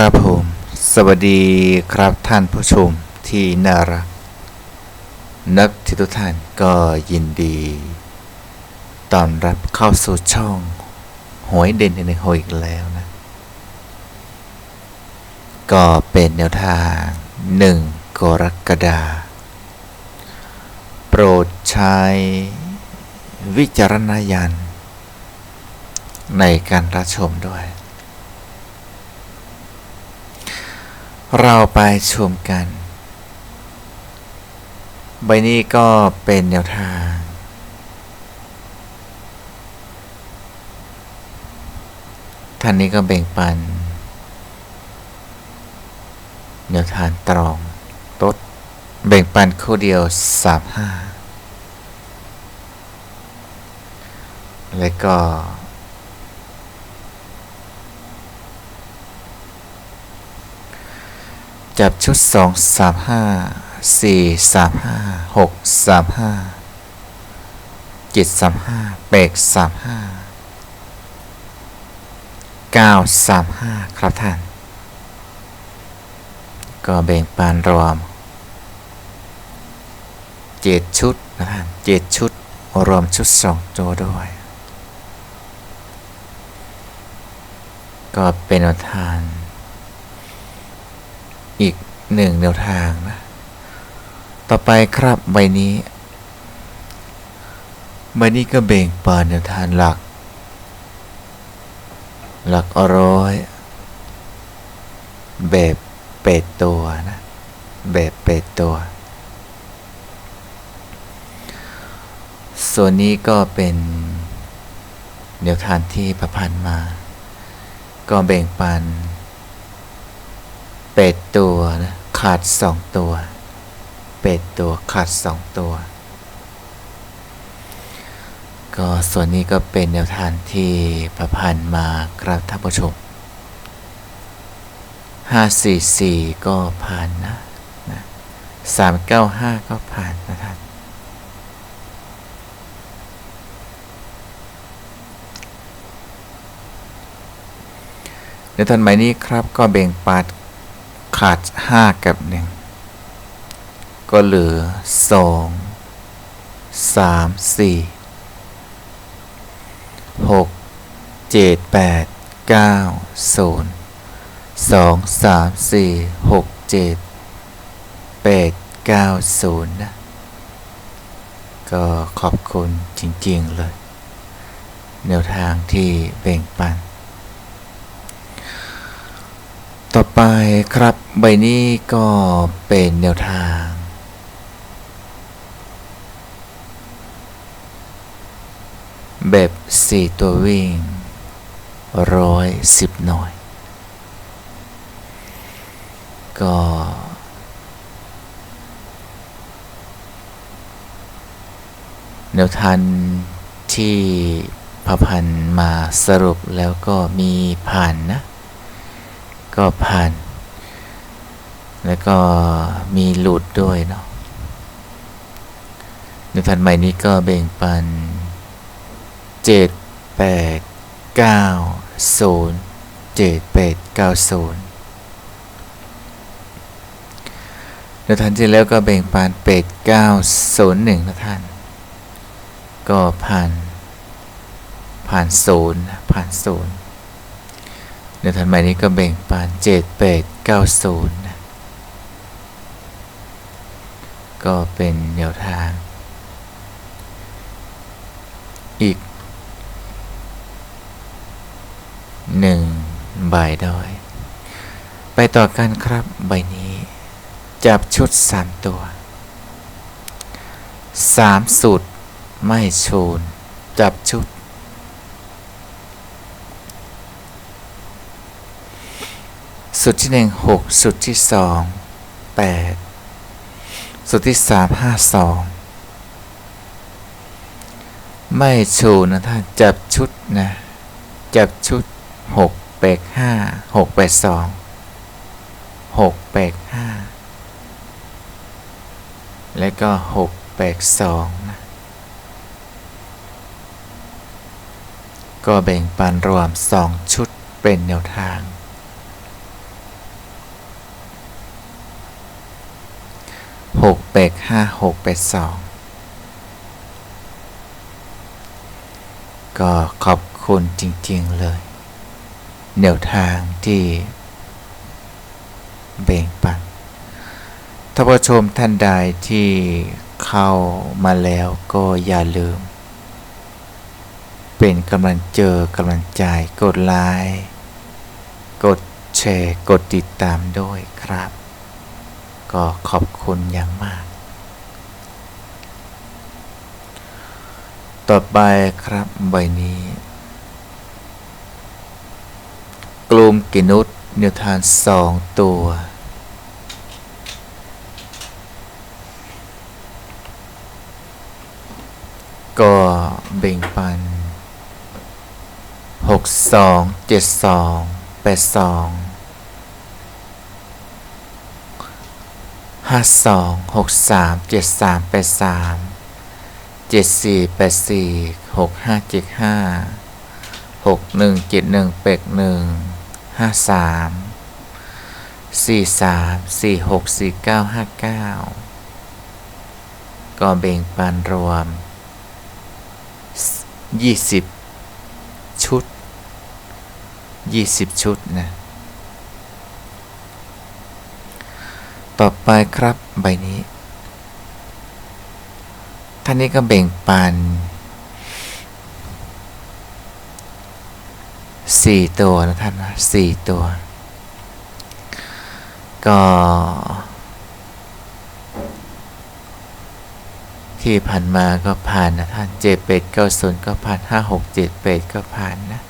ครับผม สวัสดีครับท่านผู้ชมที่น่ารัก นักที่ทุกท่านก็ยินดีต้อนรับเข้าสู่ช่องหวยเด่นในหวยอีกแล้วนะ ก็เป็นแนวทางหนึ่งกรกฎาโปรดใช้วิจารณญาณในการรับชมด้วย เราไปชมกัน ใบนี้ก็เป็นแนวทาง ท่านนี้ก็แบ่งปัน แนวทางตรองตดแบ่งปันคู่เดียวสามห้าแล้วก็ จับชุดสองสามห้าสี่สามห้าหกสามห้าเจ็ดสามห้าแปดสามห้าเก้าสามห้าครับท่าน ก็แบ่งปันรวมเจ็ดชุดนะท่านเจ็ดชุด รวมชุดสองตัวด้วย ก็เป็นแนวทางอีก หนึ่งแนวทางนะ ต่อไปครับใบนี้ ใบนี้ก็เบ่งปานแนวทางหลัก หลักร้อย แบบเป็ดตัวนะ แบบเป็ดตัว ส่วนนี้ก็เป็นแนวทางที่ประพันธ์มา ก็แบ่งปัน เป็ดตัวนะขาดสองตัว เป็ดตัวขาดสองตัว ก็ส่วนนี้ก็เป็นแนวทางที่ประพันธ์มาครับท่านผู้ชมห้าสี่สี่ก็ผ่านนะนะสามเก้าห้าก็ผ่านนะท่านในตอนใหม่นี้ครับก็แบ่งปัด ขาด5กับ1ก็เหลือ2 3 4 6 7 8 9 0 2 3 4 6 7 8 9 0นะ ก็ขอบคุณจริง ๆ เลย แนวทางที่แบ่งปัน ต่อไปครับใบนี้ก็เป็นแนวทาง แบบ 4 ตัววิ่งร้อยสิบหน่อย ก็ แนวทางที่พพันมาสรุปแล้วก็มีผ่านนะ ก็ผ่าน แล้วก็มีหลุดด้วยเนาะในทันใหม่นี้ก็แบ่งปัน7 8 9 0 7 8 9 0ในทันที่แล้วก็แบ่งปัน8 9 0 1นะท่าน ก็ผ่านผ่านศูนย์ผ่านศูนย์ ในทันใหม่นี้ก็แบ่งปันเจ็ดแปดเก้าศูนย์ก็เป็นแนวทาง อีกหนึ่งใบด้วยไปต่อกันครับใบนี้ จับชุดสามตัวสามสุด ไม่ชูน จับชุด สุดที่หนึ่งหกสุดที่สองแปดสุดที่สามห้าสองไม่ชูนะท่านจับชุดนะ จับชุดหกแปดห้าหกแปดสองหกแปดห้าและก็หกแปดสองนะก็แบ่งปันรวมสองชุดเป็นแนวทาง กแปดห้าหกแปดสองก็ขอบคุณจริง ๆ เลยแนวทางที่เบ่งปันท่านผู้ชมท่านใดที่เข้ามาแล้วก็อย่าลืม เป็นกำลังเจอกำลังใจกดไลค์กดแชร์ กดติดตามด้วยครับ ก็ขอบคุณอย่างมาก ต่อไปครับใบนี้ กลุ่มกินุษเนวทานสองตัว ก็เบ่งปันหกสองเจ็ดสองแปดสอง ห้าสองหกสามเจ็ดสามแปดสามเจ็ดสี่แปดสี่หกห้าเจ็ดห้าหกหนึ่งเจ็ดหนึ่งแปดหนึ่งห้าสามสี่สามสี่หกสี่เก้าห้าเก้าก็เบ่งปันรวมยี่สิบชุดยี่สิบชุดนะ ต่อไปครับใบนี้ ท่านนี้ก็เบ่งปันสี่ตัวนะท่านนะสี่ตัว ก็ที่ผ่านมาก็ผ่านนะท่านเจ็ดเป็ดเก้าศูนย์ก็ผ่านห้าหกเจ็ดเป็ดก็ผ่านนะ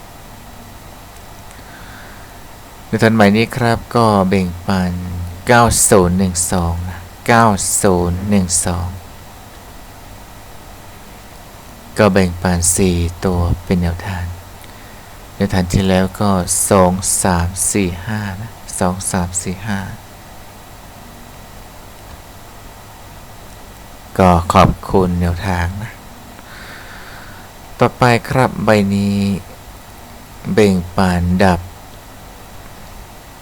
ในทันใหม่นี้ครับก็เบ่งปัน 9012นะ9012 ก็แบ่งปัน4 ตัวเป็นแนวทางแนวทางที่แล้วก็ 2 3 4 5 นะ 2 3 4 5 ก็ขอบคุณแนวทางนะ ต่อไปครับใบนี้เบ่งปานดับ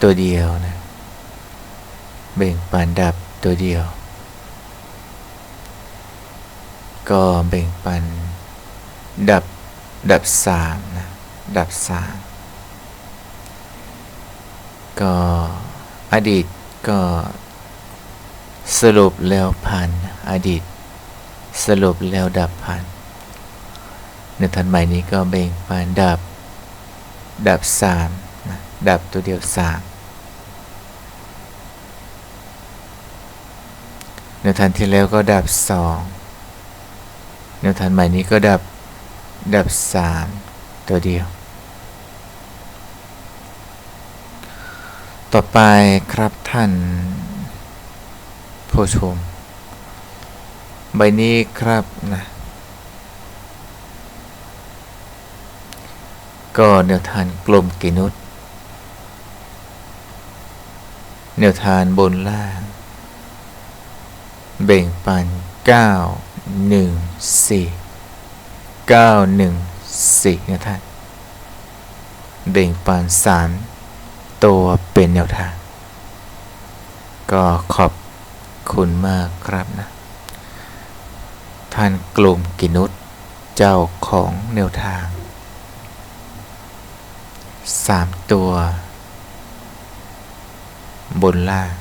ตัวเดียวนะ เบ่งปานดับตัวเดียว ก็เบ่งปัน ดับดับสามนะดับสามก็อดีตก็สรุปแล้วพันอดีต สรุปแล้วดับพันในทันใหม่นี้ก็เบ่งปันดับ ดับสามนะดับตัวเดียวสาม ในทันที่แล้วก็ดับสองในทันใหม่นี้ก็ดับดับสามตัวเดียว ต่อไปครับท่านผู้ชม ใบนี้ครับนะก็แนวทานกลมกินุษแนวทานบนล่าง เบ่งปัน 9 1 4 9 1 4นะท่านเบ่งปัน 3 ตัวเป็นแนวทาง ก็ขอบคุณมากครับนะ ท่านกลุ่มกินุษเจ้าของแนวทางสามตัว บนล่าง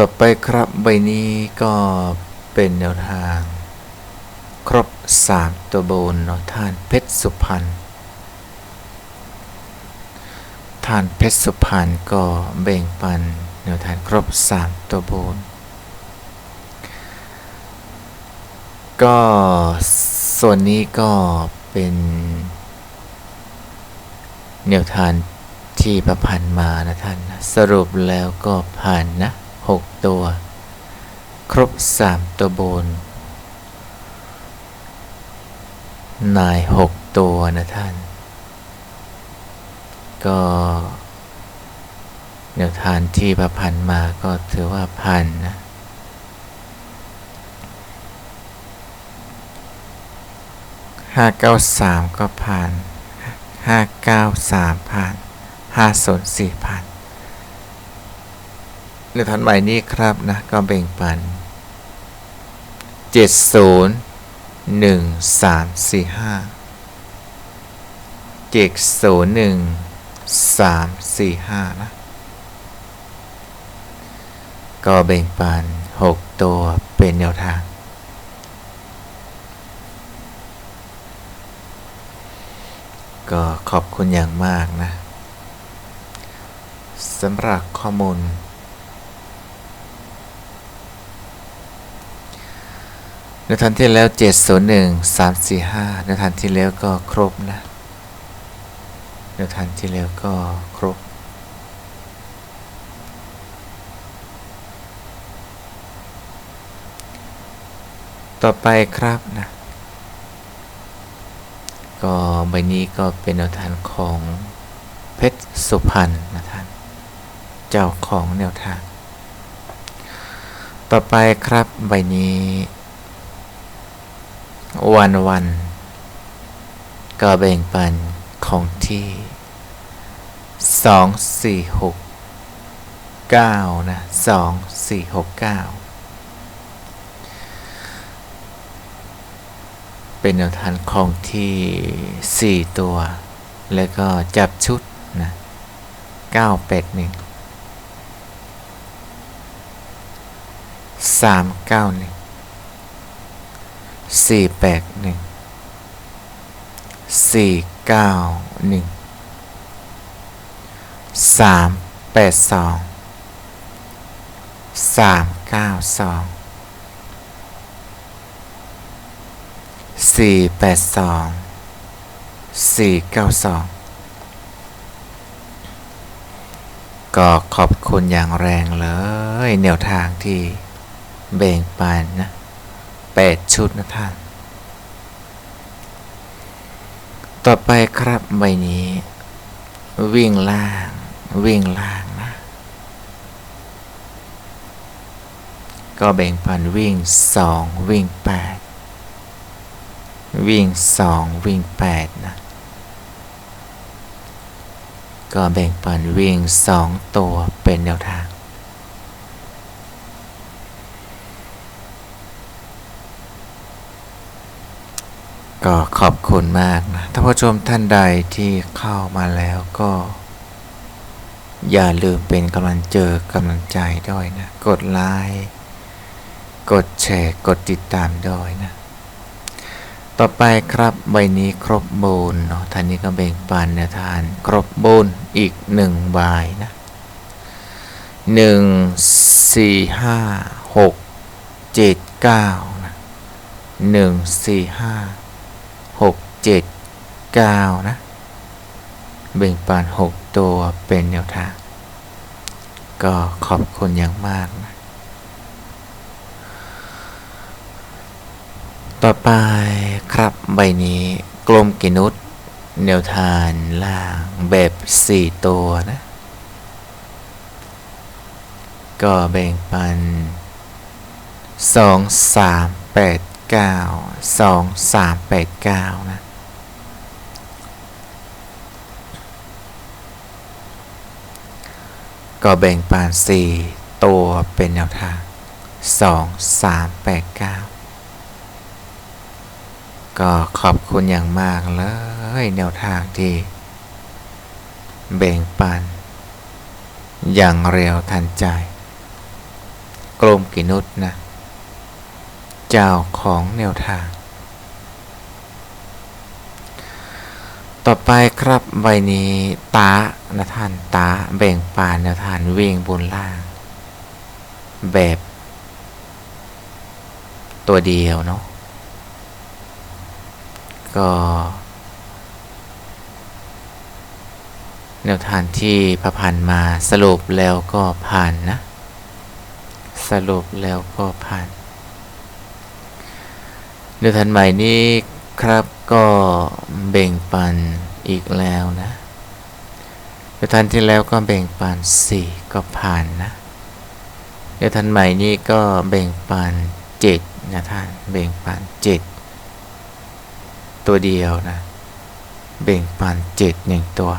ต่อไปครับใบนี้ก็เป็นแนวทาง ครบสามตัวบนเนาะท่านเพชรสุพรรณท่านเพชรสุพรรณก็เบ่งปันแนวทางครบสามตัวบนก็ส่วนนี้ก็เป็นแนวทางที่ประพันธ์มานะท่าน สรุปแล้วก็ผ่านนะ หกตัว ครบสามตัวบน นายหกตัวนะท่าน ก็แนวทางที่ประพันธ์มาก็ถือว่าผ่านนะ ห้าเก้าสามก็ผ่าน ห้าเก้าสามผ่าน ห้าศูนย์สี่ผ่าน ในทันใหม่นี้ครับนะก็แบ่งปันเจ็ดศูนย์หนึ่งสามสี่ห้าเจ็ดศูนย์หนึ่งสามสี่ห้านะ ก็แบ่งปันหกตัวเป็นแนวทางก็ขอบคุณอย่างมากนะสำหรับข้อมูล ในทันที่แล้ว 701 345ในทันที่แล้วก็ครบนะในทันที่แล้วก็ครบต่อไปครับนะ ก็ใบนี้ก็เป็นแนวทางของเพชรสุพรรณนะท่าน เจ้าของแนวทาง ต่อไปครับใบนี้ วันวันก็แบ่งปันของที่สองสี่หกเก้านะสองสี่หกเก้าเป็นแนวทางของที่สี่ตัว แล้วก็จับชุดนะเก้าแปดหนึ่งสามเก้าหนึ่ง สี่แปดหนึ่งสี่เก้าหนึ่งสามแปดสองสามเก้าสองสี่แปดสองสี่เก้าสองก็ขอบคุณอย่างแรงเลยแนวทางที่แบ่งปันนะ แปดชุดนะท่าน ต่อไปครับใบนี้ วิ่งล่าง วิ่งล่างนะ ก็แบ่งปันวิ่งสองวิ่งแปดวิ่งสองวิ่งแปดนะ ก็แบ่งปันวิ่งสองตัวเป็นแนวทาง ก็ ขอบคุณมากนะท่านผู้ชมท่านใดที่เข้ามาแล้วก็ อย่าลืมเป็นกำลังเจอกำลังใจด้วยนะ กดไลค์กดแชร์กดติดตามด้วยนะ ต่อไปครับใบนี้ครบบูนเนาะท่านนี้ก็แบ่งปันแนวทาน ครบบูนอีกหนึ่งใบนะหนึ่งสี่ห้าหกเจ็ดเก้านะหนึ่งสี่ห้า เจ็ดเก้านะแบ่งปันหกตัวเป็นแนวทาง ก็ขอบคุณอย่างมากนะต่อไปครับใบนี้กลมกินุษแนวทานล่างแบบสี่ตัวนะ ก็แบ่งปันสองสามแปดเก้าสองสามแปดเก้านะ ก็แบ่งปันสี่ตัวเป็นแนวทางสองสามแปดเก้าก็ขอบคุณอย่างมากเลยแนวทางที่ แบ่งปัน อย่างเร็วทันใจกรมกินุษนะ เจ้าของแนวทาง ต่อไปครับใบนี้ตานะท่านตาแบ่งปานนวทานเวงบนล่าง แบบ ตัวเดียวเนาะก็แนวทางที่ประพันธ์มาสรุปแล้วก็ผ่านนะ สรุปแล้วก็ผ่านแนวทางใหม่นี้ ครับก็แบ่งปันอีกแล้วนะแนวทางที่แล้วก็แบ่งปันสี่ก็ผ่านนะแนวทางใหม่นี้ก็แบ่งปันเจ็ดนะท่านแบ่งปันเจ็ดตัวเดียวนะแบ่งปันเจ็ดหนึ่งตัว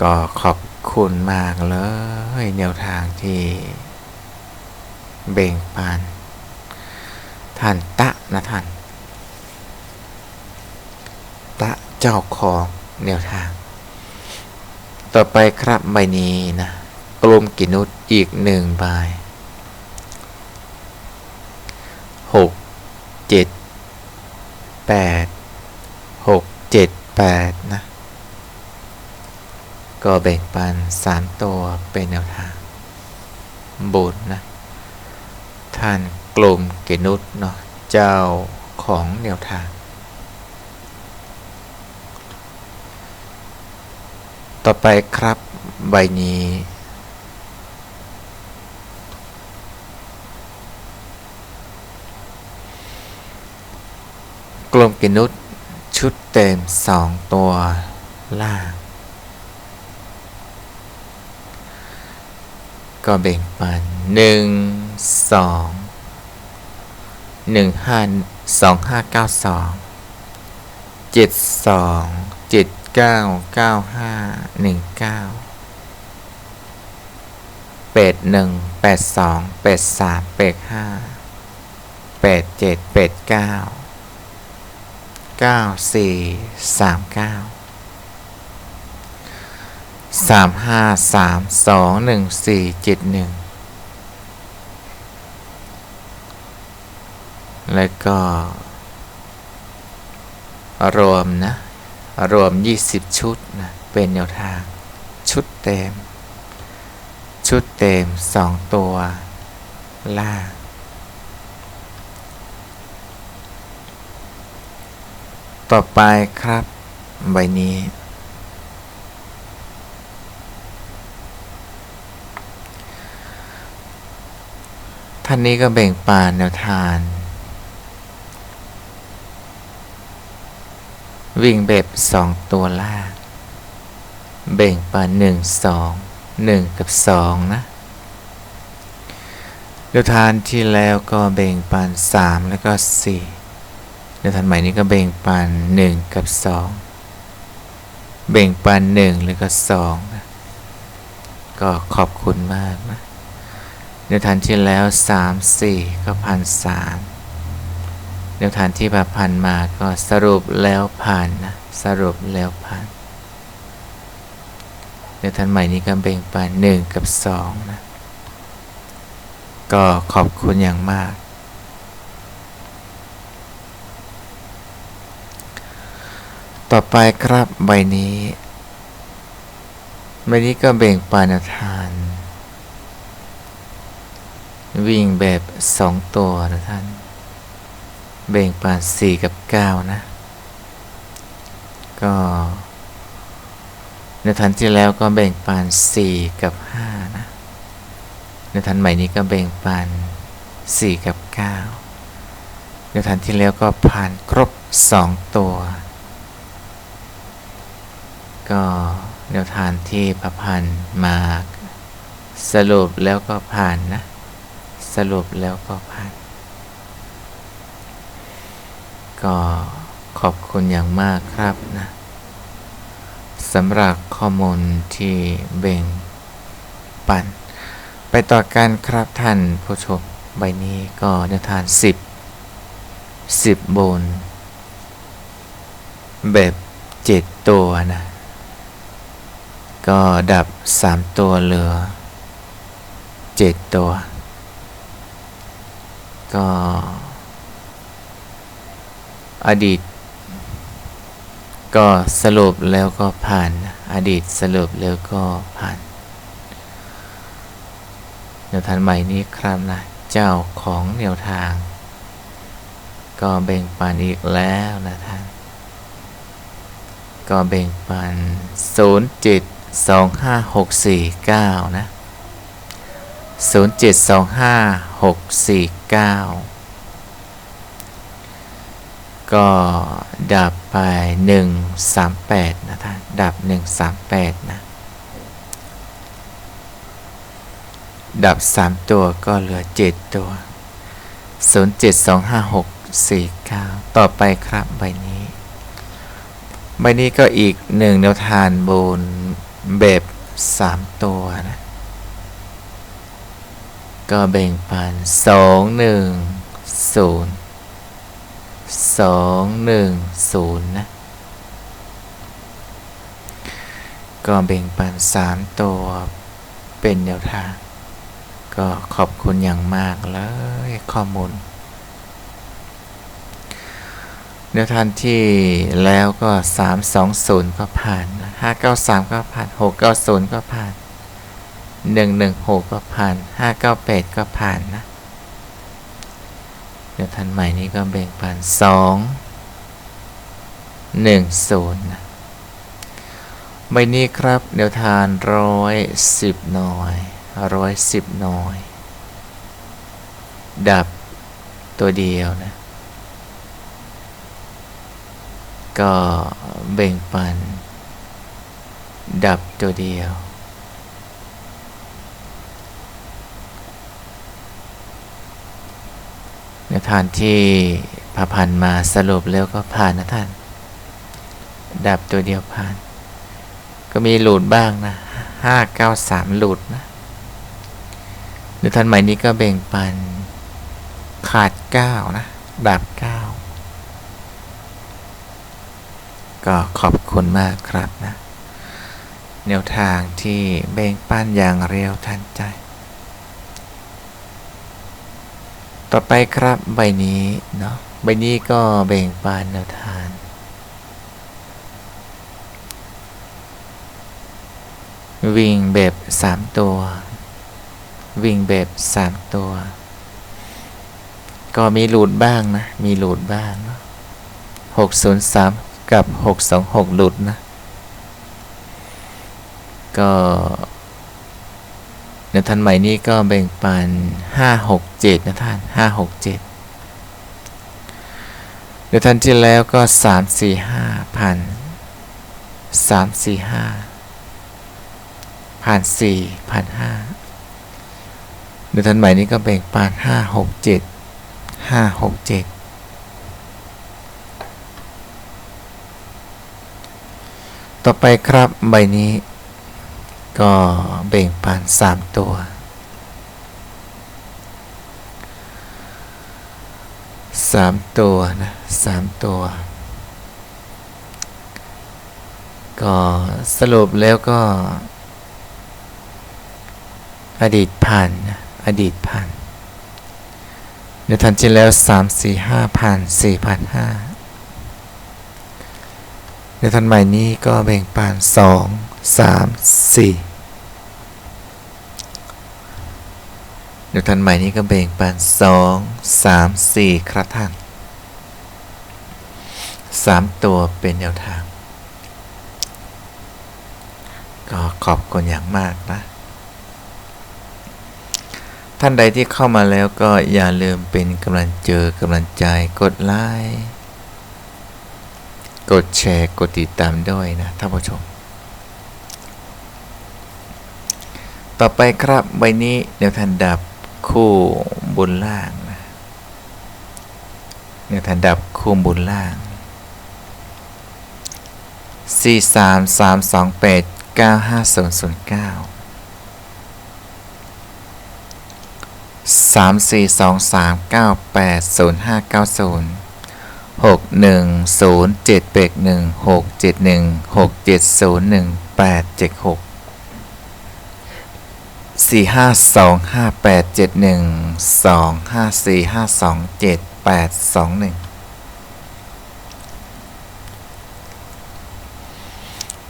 ก็ขอบคุณมากเลยแนวทางที่ เบ่งปัน ท่านตะนะท่าน ตะเจ้าของแนวทาง ต่อไปครับใบนี้นะกลมกินุษอีกหนึ่งใบหกเจ็ดแปดหกเจ็ดแปดนะ ก็แบ่งปันสามตัวเป็นแนวทางบุญนะ ท่าน กลุ่มเกนุษเนาะเจ้าของแนวทาง ต่อไปครับใบนี้ กลมกินุษชุดเต็มสองตัวล่าง ก็แบ่งปันหนึ่งสอง หนึ่งห้าสองห้าเก้าสองเจ็ดสองเจ็ดเก้าเก้าห้าหนึ่งเก้าแปดหนึ่งแปดสองแปดสามแปดห้าแปดเจ็ดแปดเก้าเก้าสี่สามเก้าสามห้าสามสองหนึ่งสี่เจ็ดหนึ่ง แล้วก็ รวมนะ รวม 20 ชุดนะเป็นแนวทาง ชุดเต็ม ชุดเต็ม 2 ตัว ล่างต่อไปครับ ใบนี้ ท่านนี้ก็แบ่งปานแนวทาน วิ่งแบบสองตัวล่างแบ่งปานหนึ่งสองหนึ่งกับสองนะแนวทานที่แล้วก็แบ่งปานสามแล้วก็สี่แนวทานใหม่นี้ก็แบ่งปานหนึ่งกับสองแบ่งปานหนึ่งแล้วก็สองนะก็ขอบคุณมากนะแนวทานที่แล้วสามสี่ก็พันสาม แนวทานที่ผ่านมาก็สรุปแล้วผ่านนะ สรุปแล้วผ่านแนวทานใหม่นี้ก็เบ่งปานหนึ่งกับสองนะก็ขอบคุณอย่างมาก ต่อไปครับใบนี้ใบนี้ก็เบ่งปานทาน วิ่งแบบสองตัวนะท่าน เบ่งปานสี่กับเก้านะ ก็ ในทันที่แล้วก็แบ่งปานสี่กับห้านะ ในทันใหม่นี้ก็แบ่งปานสี่กับเก้าในทันที่แล้วก็ผ่านครบสองตัว ก็แนวทานที่พระพันธ์มาสรุปแล้วก็ผ่านนะ สรุปแล้วก็ผ่าน ก็ขอบคุณอย่างมากครับนะสำหรับข้อมูลที่เบ่งปัน ไปต่อกันครับท่านผู้ชมใบนี้ก็แนวทาน 10 10 บน แบบ 7 ตัวนะ ก็ดับ 3 ตัวเหลือ 7 ตัว ก็ อดีต ก็สรุปแล้วก็ผ่าน อดีตสรุปแล้วก็ผ่านแนวทางใหม่นี้ครับนะ เจ้าของแนวทาง ก็แบ่งปันอีกแล้วนะท่าน ก็แบ่งปัน 0 7 2 5 6 4 9 นะ 0 7 2 5 6 4 9 ก็ดับไป 138 นะท่าน ดับ 138 นะ ดับ 3 ตัวก็เหลือ 7 ตัว 072564 9 ต่อไปครับใบนี้ ใบนี้ก็อีกหนึ่งแนวทานบนแบบสามตัวนะ ก็แบ่งปันสองหนึ่งศูนย์ สองหนึ่งศูนย์นะ ก็แบ่งปันสามตัวเป็นแนวทาง ก็ขอบคุณอย่างมากเลยข้อมูลแนวทางที่แล้วก็ 320 ก็ผ่าน 593 ก็ผ่าน 690 ก็ผ่าน 116 ก็ผ่าน 598 ก็ผ่านนะ แนวทางใหม่นี้ก็แบ่งปัน2 1 0นะใบนี้ครับแนวทางร้อยสิบหน่อยร้อยสิบหน่อย ดับตัวเดียวนะ ก็แบ่งปัน ดับตัวเดียว ในทานที่พาพันมาสรุปแล้วก็ผ่านนะท่าน ดับตัวเดียวผ่าน ก็มีหลุดบ้างนะห้าเก้าสามหลุดนะในทันใหม่นี้ก็แบ่งปันขาดเก้านะ ดับเก้าก็ขอบคุณมากครับนะ แนวทางที่แบ่งปันอย่างเร็วทันใจ ต่อไปครับใบนี้เนาะใบนี้ก็แบ่งปันแนวทางวิ่งแบบ 3 ตัว วิ่งแบบ 3 ตัว ก็มีหลุดบ้างนะ มีหลุดบ้างเนาะ603 กับ 626 หลุดนะ ก็ ในทันใหม่นี้ก็แบ่งปัน567นะท่าน567ในทันที่แล้วก็ 3 4 5พัน3 4 5ผ่านสี่ผ่านห้าเดือนทันใหม่นี้ก็แบ่งปานห้าหกเจ็ดห้าหกเจ็ดต่อไปครับใบนี้ ก็แบ่งปานสามตัว สามตัวนะสามตัว ก็สรุปแล้วก็ อดีตผ่านนะอดีตผ่านในทันที่แล้วสามสี่ห้าผ่านสี่ผ่านห้าในทันใหม่นี้ก็แบ่งปานสอง สามสี่ในทันใหม่นี้ก็แบ่งปานสองสามสี่ครับท่านสามตัวเป็นแนวทาง ก็ขอบคุณอย่างมากนะ ท่านใดที่เข้ามาแล้วก็อย่าลืมเป็นกำลังเจอกำลังใจกดไลค์กดแชร์ กดติดตามด้วยนะท่านผู้ชม ต่อไปครับใบนี้แนวทันดับคู่บนล่างนะแนวทันดับคู่บนล่าง 4 3 3 2 8 9 5 0 0 9 3 4 2 3 9 8 0 5 9 0 6 1 0 7 8 1 6 7 1 6 7 0 1 8 7 6 สี่ห้าสองห้าแปดเจ็ดหนึ่งสองห้าสี่ห้าสองเจ็ดแปดสองหนึ่ง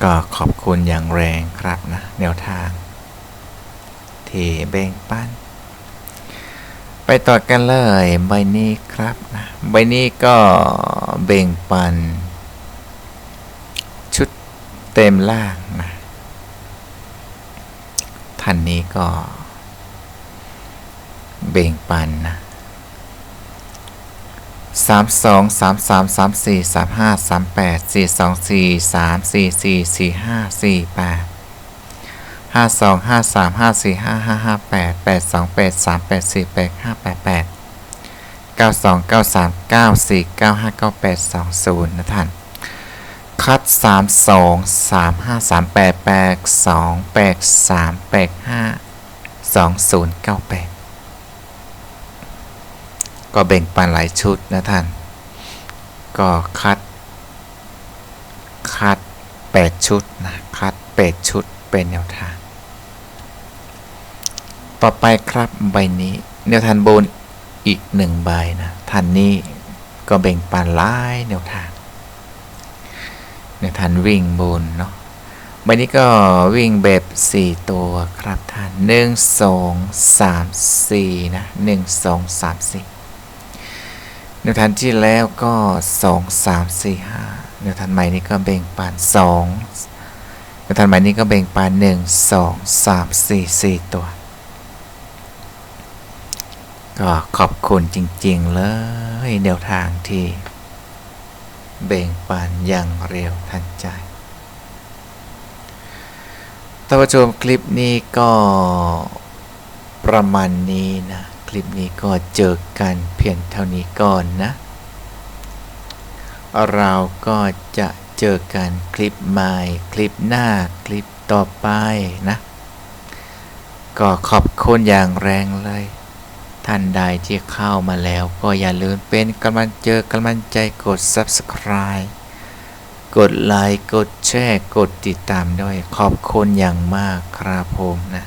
ก็ขอบคุณอย่างแรงครับนะ แนวทางที่แบ่งปันไปต่อกันเลย ใบนี้ครับนะใบนี้ก็เบ่งปัน ชุดเต็มล่างนะ ท่านนี้ก็ เบ่งปันนะสามสองสามสามสามสี่สามห้าสามแปดสี่สองสี่สามสี่สี่สี่ห้าสี่แปดห้าสองห้าสามห้าสี่ห้าห้าห้าแปดแปดสองแปดสามแปดสี่แปดห้าแปดแปดเก้าสองเก้าสามเก้าสี่เก้าห้าเก้าแปดสองศูนย์นะท่าน คัดสามสองสามห้าสามแปดแปดสองแปดสามแปดห้าสองศูนย์เก้าแปดก็แบ่งปันหลายชุดนะท่าน ก็คัด คัดแปดชุดนะ คัดแปดชุดเป็นแนวทาง ต่อไปครับใบนี้แนวทางบนอีกหนึ่งใบนะท่านนี้ก็แบ่งปันหลายแนวทาง แนวทางวิ่งบนเนาะใบนี้ก็วิ่งแบบ 4 ตัวครับท่าน 1 2 3 4 นะ 1 2 3 4แนวทางที่แล้วก็ 2 3 4 5แนวทางใหม่นี้ก็แบ่งปัน2แนวทางใหม่นี้ก็แบ่งปัน 1 2 3 4 4 ตัว ก็ขอบคุณจริง ๆ เลยแนวทางที่ แบ่งปันอย่างเร็วทันใจท่านผู้ชมคลิปนี้ก็ประมาณนี้นะ คลิปนี้ก็เจอกันเพียงเท่านี้ก่อนนะ เราก็จะเจอกันคลิปใหม่ คลิปหน้าคลิปต่อไปนะ ก็ขอบคุณอย่างแรงเลย ท่านใดที่เข้ามาแล้วก็อย่าลืมเป็นกำลังเจอกำลังใจกด subscribe กดไลค์ กดแชร์ กดติดตามด้วยขอบคุณอย่างมากครับผมนะ